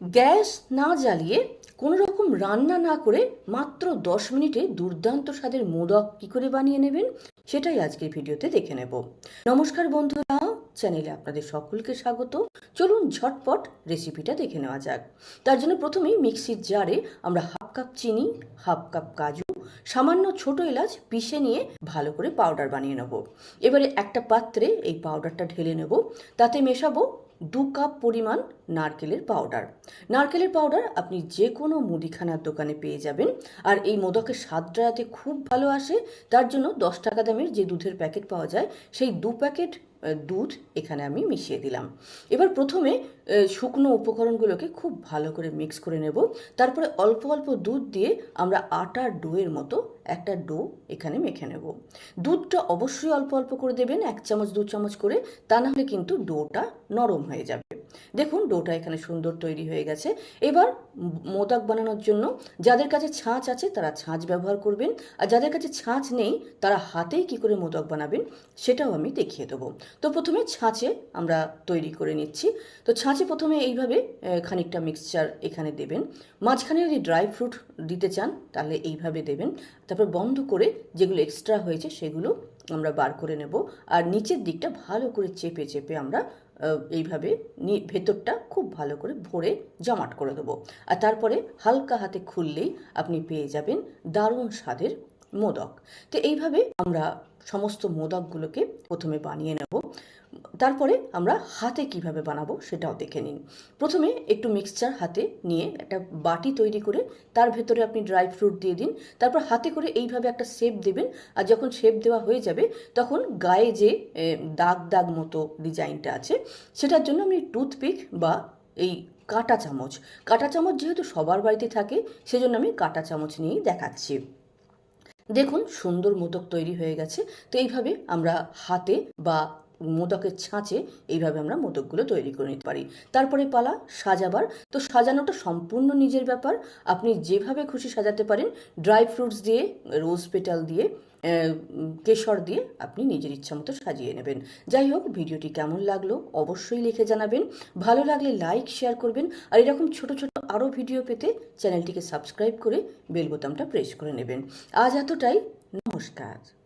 Gas না জ্বালিয়ে কোনো রকম রান্না না করে মাত্র দশ মিনিটে দুর্দান্ত স্বাদের মোদক কী করে বানিয়ে নেবেন, সেটাই আজকের ভিডিওতে দেখে নেব। নমস্কার বন্ধুরা, চ্যানেলে আপনাদের সকলকে স্বাগত। চলুন ঝটপট রেসিপিটা দেখে নেওয়া যাক। তার জন্য প্রথমেই মিক্সির জারে আমরা হাফ কাপ চিনি হাফ কাপ কাজু, সামান্য ছোট এলাচ পিষে নিয়ে ভালো করে পাউডার বানিয়ে নেব। এবারে একটা পাত্রে এই পাউডারটা ঢেলে নেব। তাতে মেশাবো দু কাপ পরিমাণ নারকেলের পাউডার নারকেলের পাউডার আপনি যে কোনো মুদিখানার দোকানে পেয়ে যাবেন। আর এই মোদকের স্বাদটা যাতে খুব ভালো আসে। তার জন্য দশ টাকা দামের যে দুধের প্যাকেট পাওয়া যায়, সেই দু প্যাকেট দুধ এখানে আমি মিশিয়ে দিলাম। এবার প্রথমে শুকনো উপকরণগুলোকে খুব ভালো করে মিক্স করে নেব। তারপরে অল্প অল্প দুধ দিয়ে আমরা আটার ডোয়ের মতো একটা ডো এখানে মেখে নেব। দুধটা অবশ্যই অল্প অল্প করে দেবেন, এক চামচ, দু চামচ করে, তা নাহলে কিন্তু ডোটা নরম হয়ে যাবে। দেখুন, ডোটা এখানে সুন্দর তৈরি হয়ে গেছে। এবার মোদক বানানোর জন্য যাদের কাছে ছাঁচ আছে তারা ছাঁচ ব্যবহার করবেন, আর যাদের কাছে ছাঁচ নেই তারা হাতেই কি করে মোদক বানাবেন সেটাও আমি দেখিয়ে দেবো। তো প্রথমে ছাঁচে আমরা তৈরি করে নিচ্ছি। তো ছাঁচে প্রথমে এইভাবে খানিকটা মিক্সচার এখানে দেবেন। মাঝখানে যদি ড্রাই ফ্রুট দিতে চান তাহলে এইভাবে দেবেন। তারপর বন্ধ করে যেগুলো এক্সট্রা হয়েছে সেগুলো আমরা বার করে নেব। আর নিচের দিকটা ভালো করে চেপে চেপে আমরা এইভাবে ভেতরটা খুব ভালো করে ভরে জমাট করে দেবো আর তারপরে হালকা হাতে খুললেই আপনি পেয়ে যাবেন দারুণ স্বাদের মোদক। তো এইভাবে আমরা সমস্ত মোদকগুলোকে প্রথমে বানিয়ে নেব। তারপরে আমরা হাতে কীভাবে বানাবো সেটাও দেখে নিন। প্রথমে একটু মিক্সচার হাতে নিয়ে একটা বাটি তৈরি করে তার ভেতরে আপনি ড্রাই ফ্রুট দিয়ে দিন। তারপর হাতে করে এইভাবে একটা শেপ দেবেন আর যখন শেপ দেওয়া হয়ে যাবে তখন গায়ে যে দাগ দাগ মতো ডিজাইনটা আছে সেটার জন্য আমি টুথপিক বা এই কাঁটা চামচ। কাঁটা চামচ যেহেতু সবার বাড়িতে থাকে সেজন্য আমি কাঁটা চামচ নিয়েই দেখাচ্ছি। দেখুন সুন্দর মোদক তৈরি হয়ে গেছে। তো এইভাবে আমরা হাতে বা মোদকের ছাঁচে এইভাবে আমরা মোদকগুলো তৈরি করে নিতে পারি। তারপরে পালা, সাজাবার। তো সাজানোটা সম্পূর্ণ নিজের ব্যাপার। আপনি যেভাবে খুশি সাজাতে পারেন, ড্রাই ফ্রুটস দিয়ে, রোজ পেটাল দিয়ে কেশর দিয়ে আপনি নিজের ইচ্ছা মতো সাজিয়ে নেবেন। যাই হোক, ভিডিওটি কেমন লাগল অবশ্যই লিখে জানাবেন। ভালো লাগলে লাইক, শেয়ার করবেন। আর এরকম ছোট ছোট আরও ভিডিও পেতে চ্যানেলটিকে সাবস্ক্রাইব করে বেল বোতামটা প্রেস করে নেবেন। আজ এতটাই। নমস্কার।